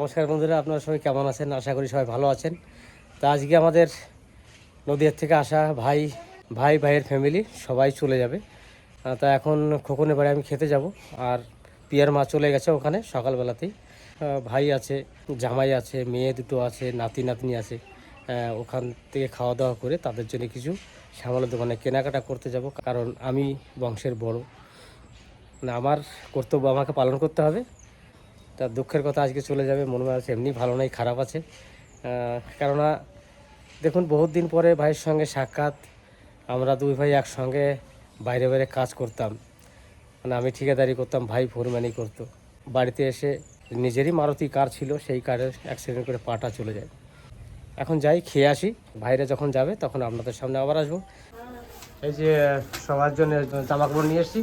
নমস্কার বন্ধুরা, আপনারা সবাই কেমন আছেন? আশা করি সবাই ভালো আছেন। তা আজকে আমাদের নদীয়ার থেকে আসা ভাই ভাই, ভাইয়ের ফ্যামিলি সবাই চলে যাবে। তা এখন খোকনের বাড়ি আমি খেতে যাব, আর পিয়ার মা চলে গেছে ওখানে সকালবেলাতেই। ভাই আছে, জামাই আছে, মেয়ে দুটো আছে, নাতি, নাতনি আছে। ওখান থেকে খাওয়া দাওয়া করে তাদের জন্য কিছু শ্যামলের দোকানে কেনাকাটা করতে যাব, কারণ আমি বংশের বড়। মানে আমার কর্তব্য আমাকে পালন করতে হবে। তা দুঃখের কথা আজকে চলে যাবে, মনে আছে এমনি ভালো নাই, খারাপ আছে। কেননা দেখুন, বহুত দিন পরে ভাইয়ের সঙ্গে সাক্ষাৎ, আমরা দুই ভাই একসঙ্গে বাইরে বাইরে কাজ করতাম। মানে আমি ঠিকাদারি করতাম, ভাই ফোরম্যানই করতো। বাড়িতে এসে নিজেরই মারুতি কার ছিল, সেই কারে অ্যাক্সিডেন্ট করে পাটা চলে যায়। এখন যাই, খেয়ে আসি। ভাইরা যখন যাবে, তখন আপনাদের সামনে আবার আসব। এই যে, সবার জন্য জামা কাপড় নিয়ে এসেছি।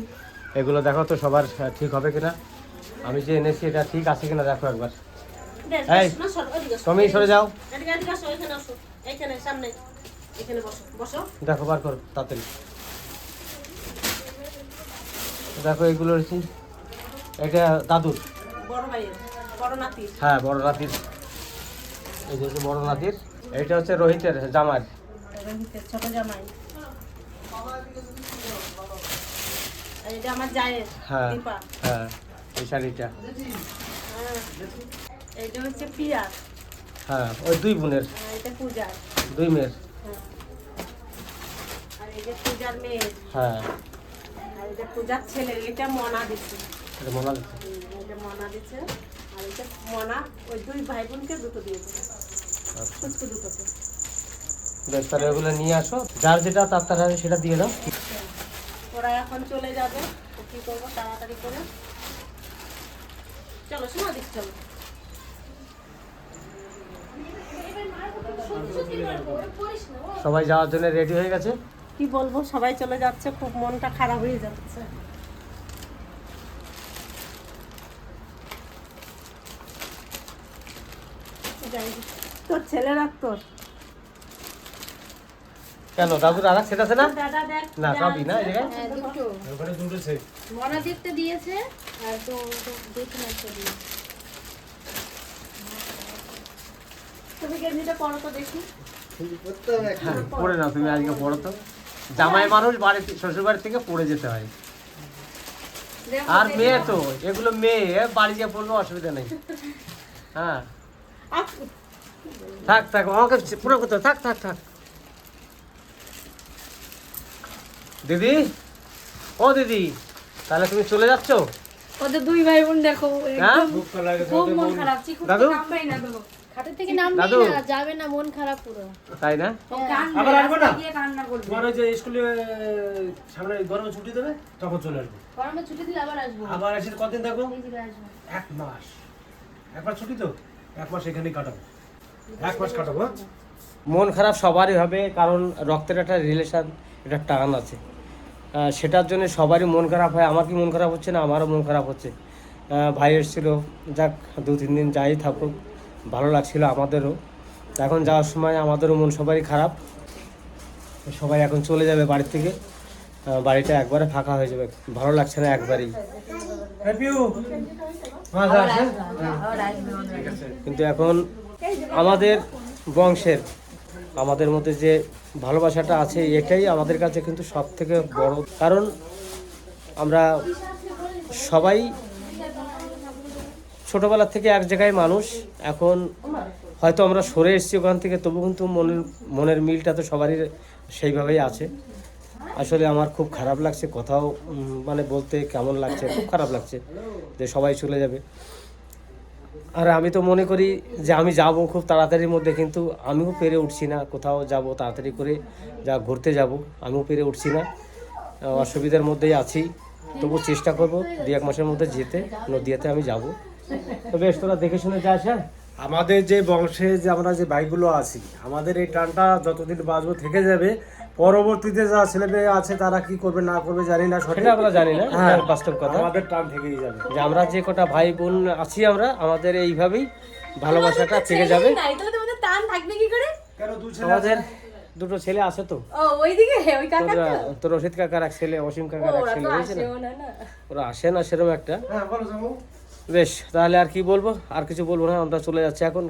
এগুলো দেখো তো সবার ঠিক হবে কিনা। আমি যে এনেছি এটা ঠিক আছে কিনা দেখো একবার। এই, তুমি সরে যাও। দেখো বার করো তাড়াতাড়ি। দেখো এগুলো রয়েছে এটা দাদুর। হ্যাঁ বড় নাতির। এই যে হচ্ছে বড় নাতির। এইটা হচ্ছে রোহিতের জামার ছোট জামাই। এটা আমার জায়ের হ্যাঁ হ্যাঁ। এই শাড়িটা। হ্যাঁ। এইটা হচ্ছে পিয়া। হ্যাঁ ওই দুই বোনের। আর এটা পূজার। দুই মেয়ের। হ্যাঁ। আর পূজার মেয়ে। হ্যাঁ। আর এটা পূজার ছেলে এটা মনা এটা মনে এটা মনা আর এটা মনা ওই দুই ভাই বোনকে দুটো দিয়েছে। ফুচকু দুটোকে বেশ তাহলে ওগুলো নিয়ে আসো। যার যেটা তার তার সেটা দিয়ে দাও। ওরা এখন চলে যাবে। তো কি করব? তাড়াতাড়ি করে চলো শোনা দিক চলো। সবাই যাওয়ার জন্য রেডি হয়ে গেছে? কি বলব সবাই চলে যাচ্ছে খুব মনটা খারাপ হয়ে যাচ্ছে। তোর ছেলেরা তোর? কেন? দাদুর আর সেটা আছে না? না সবই না এই জায়গায়? হ্যাঁ দুটো। ওখানে দুটো সেট দিয়েছে আর তো তো দেখুন একটা দিয়েছে। তুমি গেঞ্জিটা পরো তো দেখি। হ্যাঁ, পড়ে না তুমি আজকে তো। জামাই মানুষ বাড়ি শ্বশুর বাড়ি থেকে পড়ে যেতে হয়। আর মেয়ে তো এগুলো মেয়ে বাড়ি গিয়ে পড়ল অসুবিধা নেই। হ্যাঁ। থাক থাক আমাকে পুরো করতে থাক থাক থাক। দিদি? ও দিদি তাহলে তুমি চলে যাচ্ছ? ওদের দুই ভাই বোন দেখো হ্যাঁ? খুব মন খারাপ চিকু দাদু? নামবেই না দেখো খাটের থেকে নামবেই না যাবে না মন খারাপ পুরো। তাই না? আবার আসব না? গিয়ে কান্না করবে। তোমার ওই যে স্কুলে সামনে গরমে ছুটি দেবে তখন চলে আসব। গরমে ছুটি দিলে আবার আসব। কতদিন থাকব? এক মাস। একবার ছুটি তো? এক মাস এখানেই কাটাবো। এক মাস কাটাবো হ্যাঁ? মন খারাপ সবারই হবে কারণ রক্তের একটা রিলেশন একটা টান আছে। সেটার জন্য সবারই মন খারাপ হয় আমার কি মন খারাপ হচ্ছে না? আমারও মন খারাপ হচ্ছে। ভাই এসেছিল যাক দু তিন দিন যাই থাকুক ভালো লাগছিল আমাদেরও। এখন যাওয়ার সময় আমাদেরও মন সবারই খারাপ। সবাই এখন চলে যাবে বাড়ি থেকে। বাড়িটা একবারে ফাঁকা হয়ে যাবে। ভালো লাগছে না একবারেই। কিন্তু এখন আমাদের বংশের। আমাদের মধ্যে যে ভালোবাসাটা আছে, এটাই আমাদের কাছে কিন্তু সব থেকে বড়। কারণ আমরা সবাই ছোটবেলা থেকে এক জায়গায় মানুষ। এখন হয়তো আমরা সরে এসেছি ওখান থেকে, তবু কিন্তু মনের মনের মিলটা তো সবারই সেইভাবেই আছে। আসলে আমার খুব খারাপ লাগছে, কথাও মানে বলতে কেমন লাগছে, খুব খারাপ লাগছে যে সবাই চলে যাবে। আর আমি তো মনে করি যে আমি যাব খুব তাড়াতাড়ির মধ্যে, কিন্তু আমিও পেরে উঠছি না। কোথাও যাব তাড়াতাড়ি করে যা ঘুরতে যাব, আমিও পেরে উঠছি না। অসুবিধার মধ্যেই আছি। তবু চেষ্টা করব দু এক মাসের মধ্যে যেতে, নদিয়াতে আমি যাব। তো বেশ, তোরা দেখে শুনে যাস হ্যাঁ আমাদের যে বংশে যে আমরা যে ভাইগুলো আছি আমাদের এই টানটা যতদিন বাঁচবো থেকে যাবে। পরবর্তীতে যা ছেলে মেয়ে আছে তারা কি করবে না করবে জানি না সঠিক। সেটা আমরা জানি না হ্যাঁ। বাস্তব কথা। আমাদের টান থেকেই যাবে। যে আমরা যে কটা ভাই বোন আছি আমরা আমাদের এইভাবেই ভালোবাসাটা থেকে যাবে। টান থাকবে কি করে? কেন দু ছেলে আমাদের দুটো ছেলে আছে তো। ওইদিকে ওই কাকা তোর তোর রশিদ কাকার এক ছেলে অসীম কাকার এক ছেলে তো ওরা আসে না সেরকম একটা। হ্যাঁ বলো জামু বেশ তাহলে আর কি বলব? আর কিছু বলব না আমরা চলে যাচ্ছি এখন।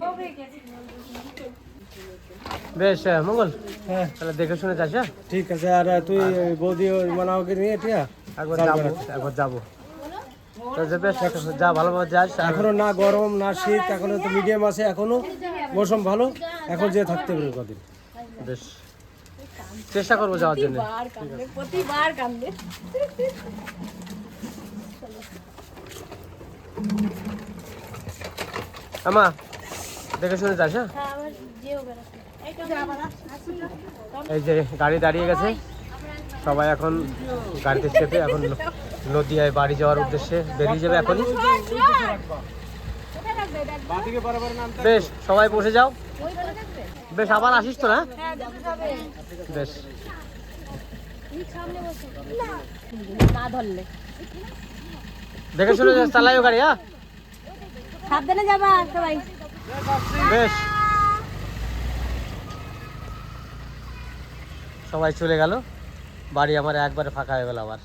বেশ হ্যাঁ, মঙ্গল হ্যাঁ। তাহলে দেখে শুনে যাস হ্যাঁ? ঠিক আছে আর তুই বৌদি ওই মানাওকে নিয়ে ঠিক আছে একবার যাব একবার যাব। যে যা ভালোভাবে যাস এখনও না গরম না শীত এখনও তো মিডিয়াম আছে এখনও। মৌসুম ভালো এখন যে থাকতে পারে কদিন। বেশ। চেষ্টা করব যাওয়ার জন্য। প্রতিবার আমা দেখে শুনে যাস হ্যাঁ? হ্যাঁ এই যে গাড়ি দাঁড়িয়ে গেছে। সবাই এখন গাড়িতে চেপে এখন নদিয়ায় বাড়ি যাওয়ার উদ্দেশ্যে বেরিয়ে যাবে এখনই। বেশ সবাই বসে যাও। বেশ আবার আসিস তো না? বেশ। না ধরলে। দেখে শুনে চালাইও গাড়ি হ্যাঁ? সাবধানে যাবা সবাই। বেশ। সবাই চলে গেল। বাড়ি আমার একবারে ফাঁকা হয়ে গেল আবার।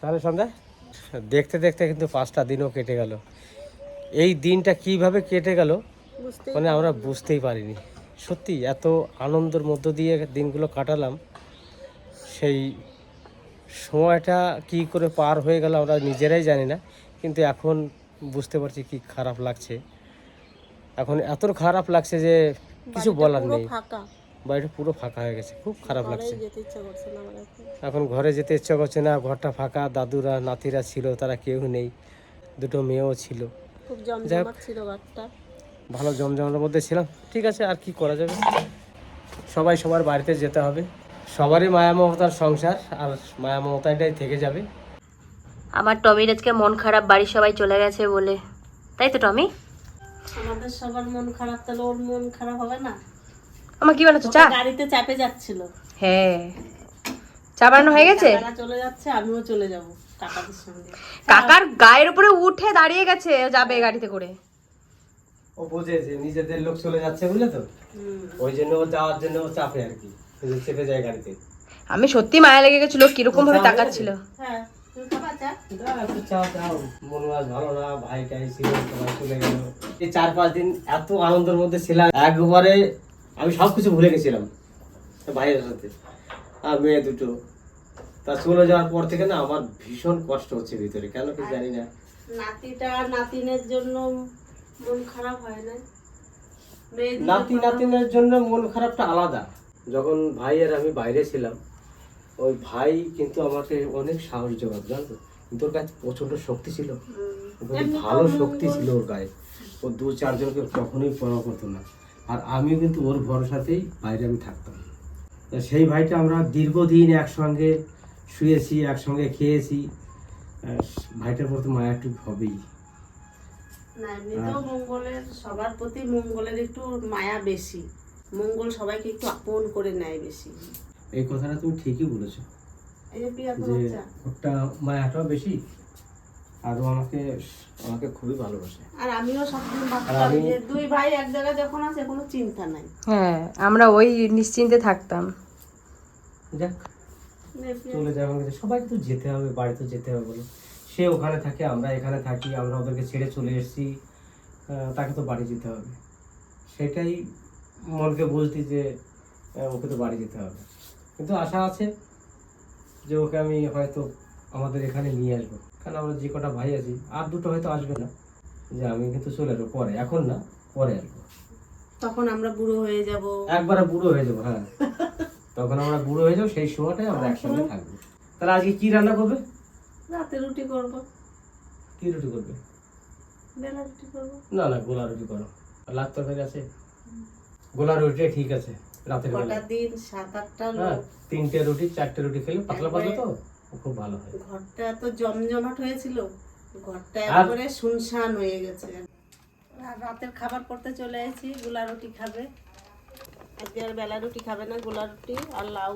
তাহলে সন্ধ্যা দেখতে দেখতে কিন্তু পাঁচটা দিনও কেটে গেল। এই দিনটা কীভাবে কেটে গেল মানে আমরা বুঝতেই পারিনি। সত্যি এত আনন্দের মধ্য দিয়ে দিনগুলো কাটালাম সেই সময়টা কি করে পার হয়ে গেল আমরা নিজেরাই জানি না কিন্তু এখন বুঝতে পারছি কি খারাপ লাগছে। এখন এত খারাপ লাগছে যে কিছু বলার নেই। বাড়িটা পুরো ফাঁকা হয়ে গেছে খুব খারাপ লাগছে। এখন। ঘরে যেতে ইচ্ছা করছে না ঘরটা ফাঁকা দাদুরা নাতিরা ছিল তারা কেউ নেই দুটো মেয়েও ছিল। ভালো জমজমের মধ্যে ছিলাম ঠিক আছে আর কি করা যাবে? সবাই সবার বাড়িতে যেতে হবে। সবারই মায়া মমতার সংসার আর মায়া মমতাটাই থেকে যাবে। আমার টমির আজকে মন খারাপ বাড়ির সবাই চলে গেছে বলে। তাই তো টমি? আমাদের সবার মন খারাপ তাহলে ওর মন খারাপ হবে না? আমার কি বানাচ্ছো? চা? গাড়িতে চাপে যাচ্ছিল। হ্যাঁ। চা বানানো হয়ে গেছে? চলে যাচ্ছে আমিও চলে যাব কাকাদের সঙ্গে। কাকার গায়ের উপরে উঠে দাঁড়িয়ে গেছে যাবে গাড়িতে করে। ও বোঝে যে নিজেদের লোক চলে যাচ্ছে বুঝলে তো? ওই জন্য ও যাওয়ার জন্য ও চাপে আর কি। চেপে যায় গাড়িতে। আমি সত্যি মায়া লেগে গেছিল কীরকম ভাবে তাকাচ্ছিল? হ্যাঁ মন ভালো না ভাই টাই ছিল সবাই চলে গেল। এই চার পাঁচ দিন এত আনন্দের মধ্যে ছিলাম একবারে আমি সব কিছু ভুলে গেছিলাম ভাইয়ের সাথে আর মেয়ে দুটো। তা চলে যাওয়ার পর থেকে না আমার ভীষণ কষ্ট হচ্ছে ভিতরে কেন কি জানি না। নাতিটা নাতিনের জন্য মন খারাপ হয় না? নাতি নাতিনের জন্য মন খারাপটা আলাদা। যখন ভাই আর আমি বাইরে ছিলাম ওই ভাই কিন্তু আমাকে অনেক সাহস জোগাতো জানতো কিন্তু ওর কাছে প্রচণ্ড শক্তি ছিল। ভালো শক্তি ছিল ওর গায়ে। ও দু চারজনকে কখনোই পরোয়া করতো না। আর আমিও কিন্তু ওর ভরসাতেই বাইরে আমি থাকতাম। সেই ভাইটা আমরা দীর্ঘদিন একসঙ্গে শুয়েছি একসঙ্গে খেয়েছি। ভাইটার প্রতি মায়া একটু হবেই। না এমনিতেও মঙ্গলের সবার প্রতি মঙ্গলের একটু মায়া বেশি। মঙ্গল সবাইকে একটু আপন করে নেয় বেশি। এই কথাটা তুমি ঠিকই বলেছ। যে ওটা মায়াটাও বেশি আর আমাকে আমাকে খুবই ভালোবাসে। আর আমিও সবদিন ভাবতাম যে দুই ভাই এক জায়গায় যখন আছে কোনো চিন্তা নাই। হ্যাঁ আমরা ওই নিশ্চিন্তে থাকতাম। যাক চলে যাবে আমাকে সবাইকে তো যেতে হবে বাড়িতে যেতে হবে বলো। সে ওখানে থাকে আমরা এখানে থাকি আমরা ওদেরকে ছেড়ে চলে এসেছি আহ, তাকে তো বাড়ি যেতে হবে। সেটাই মনকে বলতি যে ওকে তো বাড়ি যেতে হবে। কিন্তু আশা আছে যে ওকে আমি হয়তো আমাদের এখানে নিয়ে আসব। কারণ আমরা যে কটা ভাই আছি আর দুটো হয়তো আসবে না। যে আমি কিন্তু চলে আসব পরে এখন না পরে আসব। তখন আমরা বুড়ো হয়ে যাব। একবারে বুড়ো হয়ে যাব হ্যাঁ। তখন আমরা বুড়ো হয়ে যাব সেই সময়টাই আমরা একসঙ্গে থাকব। তাহলে আজকে কি রান্না করবে? রাতে রুটি করব। কি রুটি করবে? বেলা রুটি করব। না না গোলা রুটি করো। আর লাগ তরকারি আছে? গোলা রুটি ঠিক আছে রাতের বেলা দিন? সাত আটটা হ্যাঁ লোক? তিনটে রুটি চারটে রুটি খেলে পাতলা পাতলা তো? খুব ভালো হয়। ঘরটা এত জমজমাট হয়েছিল ঘরটা একবারে শুনশান হয়ে গেছে। আর রাতের খাবার করতে চলে এসেছি গোলা রুটি খাবে। আজকে আর বেলা রুটি খাবে না গোলা রুটি আর লাউ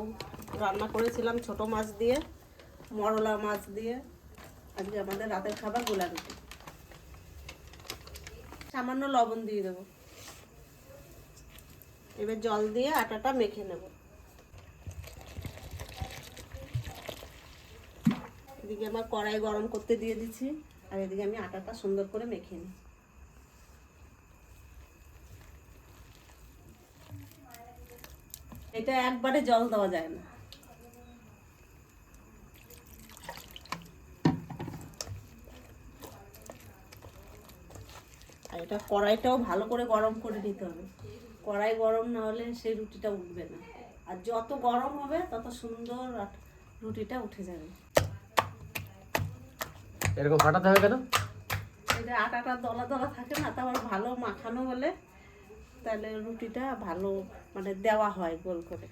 রান্না করেছিলাম ছোট মাছ দিয়ে মরলা মাছ দিয়ে। আজকে আমাদের রাতের খাবার গোলা রুটি। সামান্য লবণ দিয়ে দেবো। এবার জল দিয়ে আটাটা মেখে নেব। এদিকে আমার কড়াই গরম করতে দিয়ে দিচ্ছি, আর এদিকে আমি আটাটা সুন্দর করে মেখে নিই। এটা একবারে জল দেওয়া যায় না। আর এটা কড়াইটাও ভালো করে গরম করে নিতে হবে। কড়াই গরম না হলে সেই রুটিটা উঠবে না। আর যত গরম হবে তত সুন্দর রুটিটা উঠে যাবে। এরকম ফাটাতে হবে কেন? এটা আটাটা দলা দলা থাকে না তারপর ভালো মাখানো হলে তাহলে রুটিটা ভালো মানে দেওয়া হয় গোল করে।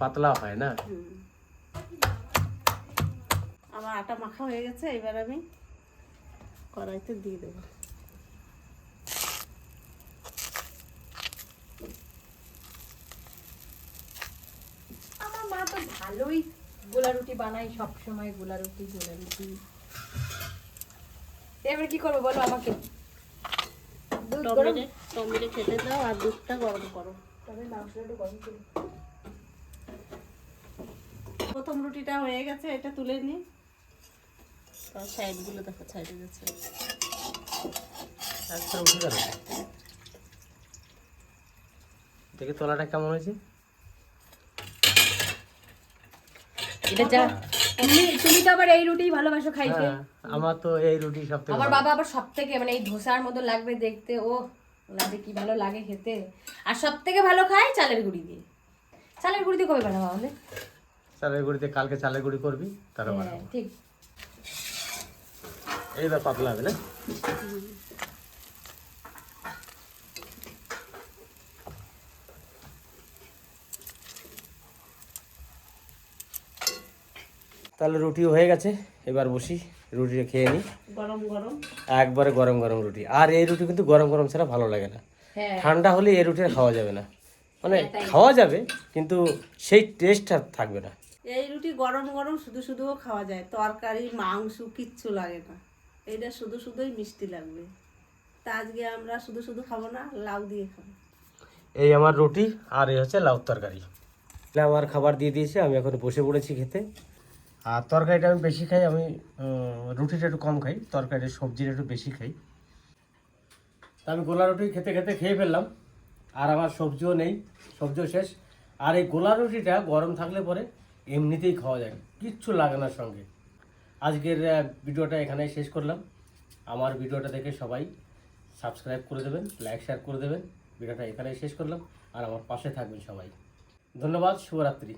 পাতলা হয় না। আমার আটা মাখা হয়ে গেছে এবার আমি কড়াইতে দিয়ে দেবো আমার মা তো ভালোই গোলা রুটি বানাই সব সময় গোলা রুটি গোলা রুটি। এবার কি করব বলো আমাকে? দুধ গরম? টমেটো টমেটো খেতে দাও আর দুধটা গরম করো। তবে মাংসটা একটু গরম করি প্রথম রুটিটা হয়ে গেছে এটা তুলে সাইডগুলো দেখো সাইডে গেছে। উঠে দেখি তলাটা কেমন হয়েছে? এটা যা। তুমি তুমি তো আবার এই রুটি ভালোবাসো খাইতে। হ্যাঁ, আমার তো এই রুটি সব থেকে আমার বাবা আবার সব থেকে মানে এই ধোসার মতো লাগবে দেখতে। ও লাগে কি ভালো লাগে খেতে। আর সব থেকে ভালো খায় চালের গুঁড়ি দিয়ে। চালের গুঁড়ি দিয়ে কবে বানাবো আমাদের? চালের গুঁড়িতে কালকে চালের গুঁড়ি করবি তারপর হ্যাঁ বানাবো। ঠিক। এইবার পাতলা হবে না? তাহলে রুটিও হয়ে গেছে। এবার বসি রুটিটা খেয়ে নিই গরম গরম। একবারে গরম গরম রুটি। আর এই রুটি কিন্তু গরম গরম ছাড়া ভালো লাগে না। হ্যাঁ। ঠান্ডা হলে এই রুটি খাওয়া যাবে না। মানে খাওয়া যাবে কিন্তু সেই টেস্ট আর থাকবে না। এই রুটি গরম গরম শুধু শুধুও খাওয়া যায়। তরকারি মাংস কিচ্ছু লাগে না। এটা শুধু শুধুই মিষ্টি লাগবে। তা আজকে আমরা শুধু শুধু খাব না লাউ দিয়ে খাব। এই আমার রুটি আর এই হচ্ছে লাউ তরকারি। আমার খাবার দিয়ে দিয়েছে আমি এখন বসে পড়েছি খেতে। আর তরকারিটা আমি বেশি খাই, আমি রুটিটা একটু কম খাই তরকারি সবজিটা একটু বেশি খাই। তা আমি গোলা রুটি খেতে খেতে খেয়ে ফেললাম, আর আমার সবজিও নেই, সবজিও শেষ। আর এই গোলা রুটিটা গরম থাকলে পরে এমনিতেই খাওয়া যায়, কিচ্ছু লাগে না সঙ্গে। আজকের ভিডিওটা এখানেই শেষ করলাম। আমার ভিডিওটা দেখে সবাই সাবস্ক্রাইব করে দেবেন, লাইক, শেয়ার করে দেবেন। ভিডিওটা এখানেই শেষ করলাম, আর আমার পাশে থাকবেন সবাই। ধন্যবাদ, শুভরাত্রি।